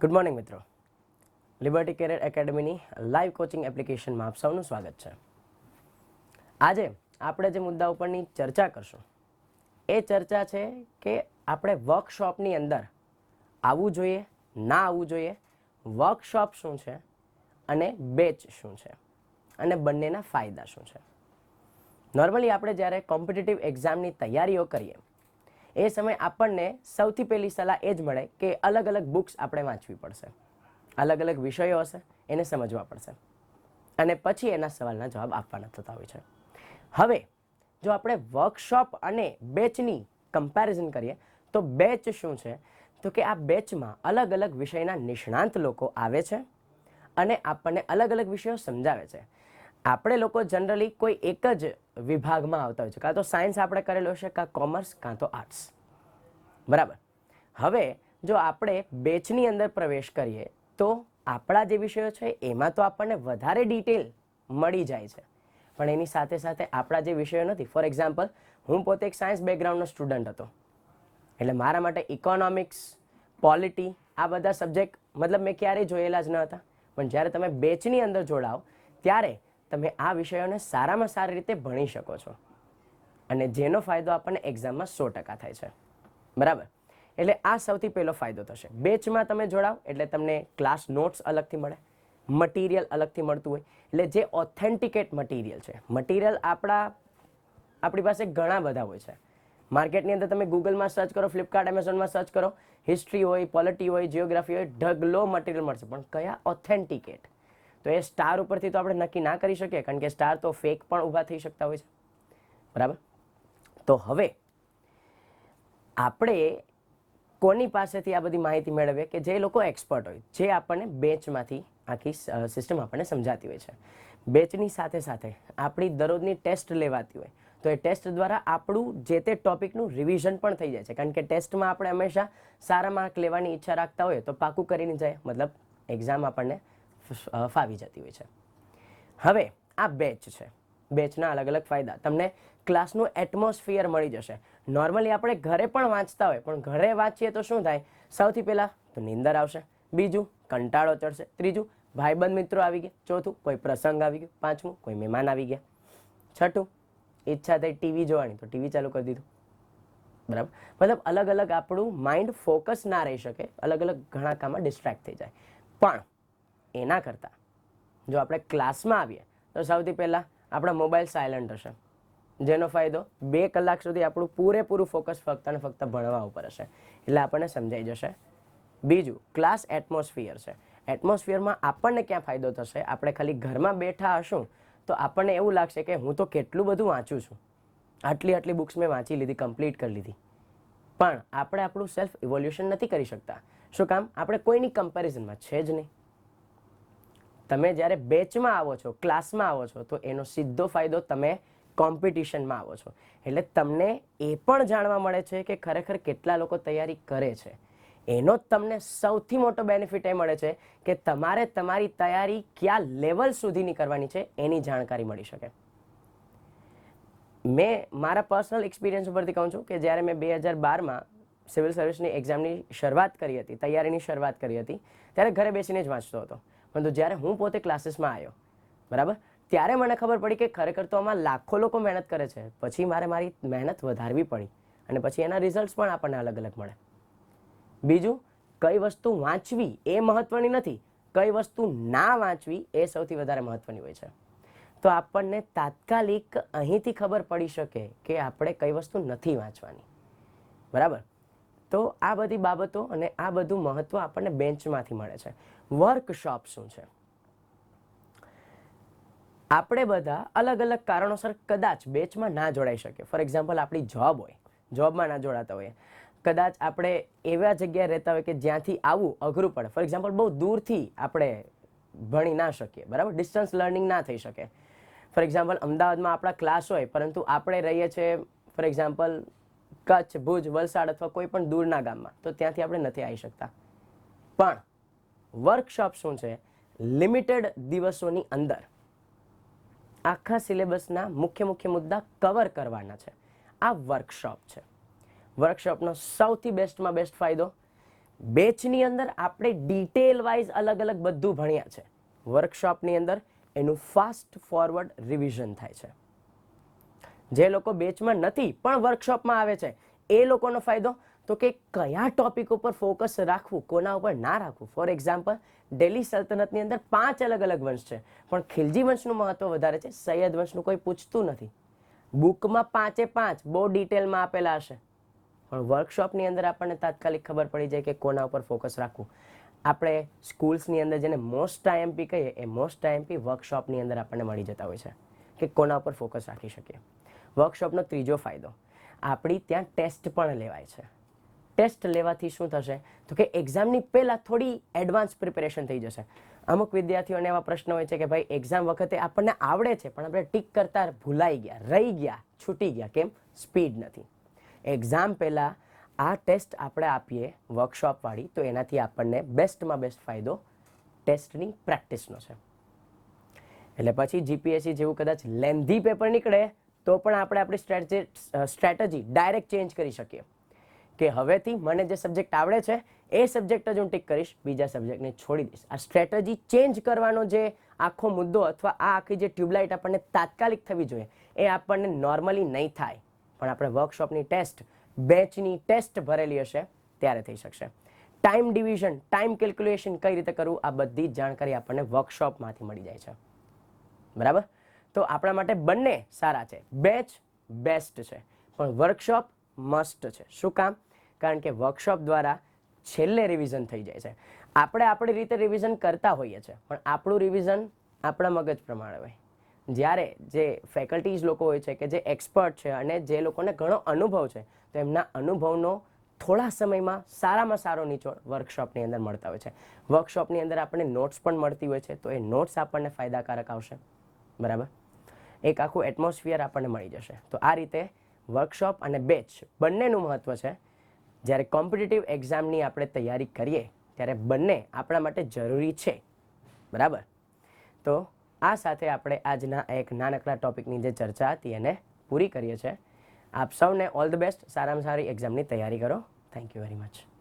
Good morning મિત્રો. Liberty career એકેડમીની live coaching એપ્લિકેશનમાં આપ સૌનું સ્વાગત છે. આજે આપણે જે મુદ્દા ઉપરની ચર્ચા કરશું, એ ચર્ચા છે કે આપણે વર્કશોપની અંદર આવવું જોઈએ, ના આવવું જોઈએ વર્કશોપ શું છે અને બેચ શું છે અને બંનેના ફાયદા શું છે. નોર્મલી આપણે જ્યારે કોમ્પિટિટિવ એક્ઝામની તૈયારીઓ કરીએ એ સમયે આપણને સૌથી પહેલી સલાહ એ જ મળે કે અલગ અલગ બુક્સ આપણે વાંચવી પડશે. અલગ અલગ વિષયો હશે, એને સમજવા પડશે. અને પછી એના સવાલના જવાબ આપવાના થતા હોય છે. હવે, જો આપણે વર્કશોપ અને બેચની કમ્પેરિઝન કરીએ, તો બેચ શું છે? તો કે આ બેચમાં અલગ અલગ વિષયના નિષ્ણાંત લોકો આવે છે અને આપણને અલગ અલગ વિષયો સમજાવે છે. આપણે લોકો જનરલી કોઈ એક જ વિભાગમાં આવતા હોય છે. કાં તો સાયન્સ આપણે કરેલો છે, કાં કોમર્સ કાં તો આર્ટ્સ બરાબર? હવે જો આપણે બેચની અંદર પ્રવેશ કરીએ, તો આપણા જે વિષયો છે, એમાં તો આપણને વધારે ડિટેલ મળી જાય છે. પણ એની સાથે સાથે આપણા જે વિષયો નથી ફોર એક્ઝામ્પલ હું પોતે એક સાયન્સ બેકગ્રાઉન્ડનો સ્ટુડન્ટ હતો. એટલે મારા માટે ઇકોનોમિક્સ પોલિટી આ બધા સબ્જેક્ટ મતલબ મેં ક્યારેય જોયેલા જ ન હતા. પણ જ્યારે તમે બેચની અંદર જોડાઓ, ત્યારે તમે આ વિષયોને સારામાં સારી રીતે ભણી શકો છો. અને જેનો ફાયદો આપણને એક્ઝામમાં સો ટકા થાય છે. બરાબર? એટલે આ સૌથી પહેલો ફાયદો થશે. બેચમાં તમે જોડાવ એટલે તમને ક્લાસ નોટ્સ અલગથી મળે, મટીરિયલ અલગથી મળતું હોય. એટલે જે ઓથેન્ટિકેટ મટીરિયલ છે, મટીરિયલ આપણા, આપણી પાસે ઘણા બધા હોય છે. માર્કેટની અંદર તમે ગૂગલમાં સર્ચ કરો, ફ્લિપકાર્ટ, એમેઝોનમાં સર્ચ કરો, હિસ્ટ્રી હોય, પોલિટી હોય જિયોગ્રાફી હોય, ઢગલો મટીરિયલ મળશે. પણ કયા ઓથેન્ટિકેટ? તો એ સ્ટાર ઉપરથી તો આપણે નક્કી ના કરી શકીએ, કારણ કે સ્ટાર તો ફેક પણ ઊભા થઈ શકતા હોય છે. બરાબર? તો હવે આપણે કોની પાસેથી આ બધી માહિતી મેળવીએ કે જે લોકો એક્સપર્ટ હોય, જે આપણને બેચમાંથી આખી સિસ્ટમ આપણને સમજાતી હોય છે. બેચની સાથે સાથે આપણી દરરોજની ટેસ્ટ લેવાતી હોય, તો એ ટેસ્ટ દ્વારા આપણું જે તે ટોપિકનું રિવિઝન પણ થઈ જાય છે. કારણ કે ટેસ્ટમાં આપણે હંમેશા સારા માર્ક લેવાની ઈચ્છા રાખતા હોઈએ તો પાકું કરીને જાય. મતલબ એક્ઝામ આપણને ફાવી જતી હોય છે. હવે આ બેચ છે. બેચના અલગ અલગ ફાયદા. તમને ક્લાસનું એટમોસ્ફિયર મળી જશે. નોર્મલી આપણે ઘરે પણ વાંચતા હોય, પણ ઘરે વાંચીએ તો શું થાય? સૌથી પહેલાં તો નીંદર આવશે. બીજું, કંટાળો ચડશે. ત્રીજું, ભાઈબંધ મિત્રો આવી ગયા. ચોથું, કોઈ પ્રસંગ આવી ગયો. પાંચમું, કોઈ મહેમાન આવી ગયા. છઠ્ઠું, ઈચ્છા થઈ ટીવી જોવાની, તો ટીવી ચાલુ કરી દીધું. બરાબર? મતલબ અલગ અલગ આપણું માઇન્ડ ફોકસ ના રહી શકે. અલગ અલગ ઘણા કામમાં ડિસ્ટ્રેક્ટ થઈ જાય. પણ એના કરતાં. જો આપણે ક્લાસમાં આવીએ, તો સૌથી પહેલાં આપણા મોબાઈલ સાયલન્ટ હશે. જેનો ફાયદો બે કલાક સુધી આપણું પૂરેપૂરું ફોકસ ફક્ત અને ફક્ત ભણવા ઉપર હશે. એટલે આપણને સમજાઈ જશે. બીજું ક્લાસ એટમોસ્ફિયર છે. એટમોસ્ફિયરમાં આપણને ક્યાં ફાયદો થશે? આપણે ખાલી ઘરમાં બેઠા હશું, તો આપણને એવું લાગશે કે હું તો કેટલું બધું વાંચું છું. આટલી આટલી બુક્સ મેં વાંચી લીધી કમ્પ્લીટ કરી લીધી. પણ આપણે આપણું સેલ્ફ ઇવોલ્યુશન નથી કરી શકતા. શું કામ? આપણે કોઈની કમ્પેરિઝનમાં છે જ નહીં. તમે જ્યારે બેચમાં આવો છો ક્લાસમાં આવો છો, તો એનો સીધો ફાયદો તમે કોમ્પિટિશનમાં આવો છો. એટલે તમને એ પણ જાણવા મળે છે કે ખરેખર કેટલા લોકો તૈયારી કરે છે. એનો તમને સૌથી મોટો બેનિફિટ એ મળે છે કે તમારે તમારી તૈયારી કયા લેવલ સુધીની કરવાની છે એની જાણકારી મળી શકે. મેં મારા પર્સનલ એક્સપિરિયન્સ ઉપરથી કહું છું કે જ્યારે મેં બે હજાર બારમાં સિવિલ સર્વિસની એક્ઝામની શરૂઆત કરી હતી, તૈયારીની શરૂઆત કરી હતી, ત્યારે ઘરે બેસીને જ વાંચતો હતો. પરંતુ જ્યારે હું પોતે ક્લાસીસમાં આવ્યો, બરાબર? ત્યારે મને ખબર પડી કે ખરેખર તો આમાં લાખો લોકો મહેનત કરે છે. પછી મારે મારી મહેનત વધારવી પડી અને પછી એના રિઝલ્ટ્સ પણ આપણને અલગ અલગ મળે. બીજું, કઈ વસ્તુ વાંચવી એ મહત્વની નથી. કઈ વસ્તુ ના વાંચવી એ સૌથી વધારે મહત્વની હોય છે. તો આપણને તાત્કાલિક અહીંથી ખબર પડી શકે કે આપણે કઈ વસ્તુ નથી વાંચવાની. બરાબર? તો આ બધી બાબતો અને આ બધું મહત્વ આપણને બેન્ચમાંથી મળે છે. વર્કશોપ શું છે? આપણે બધા અલગ અલગ કારણોસર કદાચ બેચમાં ના જોડાઈ શકીએ. ફોર એક્ઝામ્પલ આપણી જોબ હોય જોબમાં ના જોડાતા હોઈએ. કદાચ આપણે એવા જગ્યાએ રહેતા હોય કે જ્યાંથી આવવું અઘરું પડે. ફોર એક્ઝામ્પલ બહુ દૂરથી આપણે ભણી ના શકીએ, બરાબર? ડિસ્ટન્સ લર્નિંગ ના થઈ શકે. ફોર એક્ઝામ્પલ અમદાવાદમાં આપણા ક્લાસ હોય, પરંતુ આપણે રહીએ છીએ ફોર એક્ઝામ્પલ કચ્છ, ભુજ, વલસાડ અથવા કોઈ પણ દૂરના ગામમાં, તો ત્યાંથી આપણે નથી આવી શકતા. પણ વર્કશોપ શું છે? લિમિટેડ દિવસોની અંદર આખા સિલેબસના મુખ્ય મુખ્ય મુદ્દા કવર કરવાના છે. આ વર્કશોપ છે. વર્કશોપનો સૌથી બેસ્ટમાં બેસ્ટ ફાયદો બેચની અંદર આપણે ડિટેલ વાઇઝ અલગ અલગ બધું ભણ્યા છે. વર્કશોપની અંદર એનું ફાસ્ટ ફોરવર્ડ રિવિઝન થાય છે. જે લોકો બેચમાં નથી, પણ વર્કશોપમાં આવે છે. એ લોકોનો ફાયદો? તો કે કયા ટોપિક ઉપર ફોકસ રાખવું, કોના ઉપર ના રાખવું? ફોર એક્ઝામ્પલ, દિલ્હી સલ્તનતની અંદર પાંચ અલગ અલગ વંશ છે. પણ ખિલજી વંશનું મહત્વ વધારે છે. સૈયદ વંશનું કોઈ પૂછતું નથી. બુકમાં પાંચે પાંચ, બહુ ડિટેલમાં આપેલા હશે. પણ વર્કશોપની અંદર આપણને તાત્કાલિક ખબર પડી જાય કે કોના ઉપર ફોકસ રાખવું. આપણે સ્કૂલ્સની અંદર જેને મોસ્ટ આઈએમપી કહીએ, એ મોસ્ટ આઈએમપી વર્કશોપની અંદર આપણને મળી જતા હોય છે. કે કોના ઉપર ફોકસ રાખી શકીએ. વર્કશોપનો ત્રીજો ફાયદો. આપણી ત્યાં ટેસ્ટ પણ લેવાય છે. ટેસ્ટ લેવાથી શું થશે? તો કે એક્ઝામની પહેલાં થોડી એડવાન્સ પ્રિપેરેશન થઈ જશે. અમુક વિદ્યાર્થીઓને એવા પ્રશ્ન હોય છે કે ભાઈ, એક્ઝામ વખતે આપણને આવડે છે, પણ આપણે ટીક કરતા ભૂલાઈ ગયા, રહી ગયા, છૂટી ગયા, કેમ? સ્પીડ નથી. એક્ઝામ પહેલાં આ ટેસ્ટ આપણે આપીએ વર્કશોપવાળી, તો એનાથી આપણને બેસ્ટમાં બેસ્ટ ફાયદો ટેસ્ટની પ્રેક્ટિસનો છે. એટલે પછી જીપીએસસી જેવું કદાચ લેન્ધી પેપર નીકળે તો પણ આપણે આપણી સ્ટ્રેટેજી સ્ટ્રેટેજી ડાયરેક્ટ ચેન્જ કરી શકીએ. કે હવેથી મને જે સબ્જેક્ટ આવડે છે, એ સબ્જેક્ટ જ હું ટીક કરીશ, બીજા સબ્જેક્ટને છોડી દઈશ. આ સ્ટ્રેટેજી ચેન્જ કરવાનો જે આખો મુદ્દો અથવા આ આખી જે ટ્યુબલાઇટ આપણને તાત્કાલિક થવી જોઈએ, એ આપણને નોર્મલી નહીં થાય. પણ આપણે વર્કશોપની ટેસ્ટ બેચની ટેસ્ટ ભરેલી હશે, ત્યારે થઈ શકશે. ટાઈમ ડિવિઝન ટાઈમ કેલ્ક્યુલેશન કઈ રીતે કરવું, આ બધી જ જાણકારી આપણને વર્કશોપમાંથી મળી જાય છે. બરાબર? તો આપણા માટે બંને સારા છે. બેચ બેસ્ટ છે. પણ વર્કશોપ મસ્ટ છે. શું કામ? કારણ કે વર્કશોપ દ્વારા છેલ્લે રિવિઝન થઈ જાય છે. આપણે આપણી રીતે રિવિઝન કરતા હોઈએ છીએ, પણ આપણું રિવિઝન આપણા મગજ પ્રમાણે હોય. જ્યારે જે ફેકલ્ટીઝ લોકો હોય છે કે જે એક્સપર્ટ છે અને જે લોકોને ઘણો અનુભવ છે, તો એમના અનુભવનો થોડા સમયમાં સારામાં સારો નિચોડ વર્કશોપની અંદર મળતા હોય છે. વર્કશોપની અંદર આપણને નોટ્સ પણ મળતી હોય છે, તો એ નોટ્સ આપણને ફાયદાકારક આવશે. બરાબર? એક આખું એટમોસ્ફિયર આપણને મળી જશે. તો આ રીતે વર્કશોપ અને બેચ બંનેનું મહત્ત્વ છે. જ્યારે કોમ્પિટિટિવ એક્ઝામની આપણે તૈયારી કરીએ, ત્યારે બંને આપણા માટે જરૂરી છે. બરાબર? તો આ સાથે આપણે આજના એક નાનકડા ટોપિકની જે ચર્ચા હતી એને પૂરી કરીએ છીએ. આપ સૌને ઓલ ધ બેસ્ટ સારામાં સારી એક્ઝામની તૈયારી કરો. Thank you very much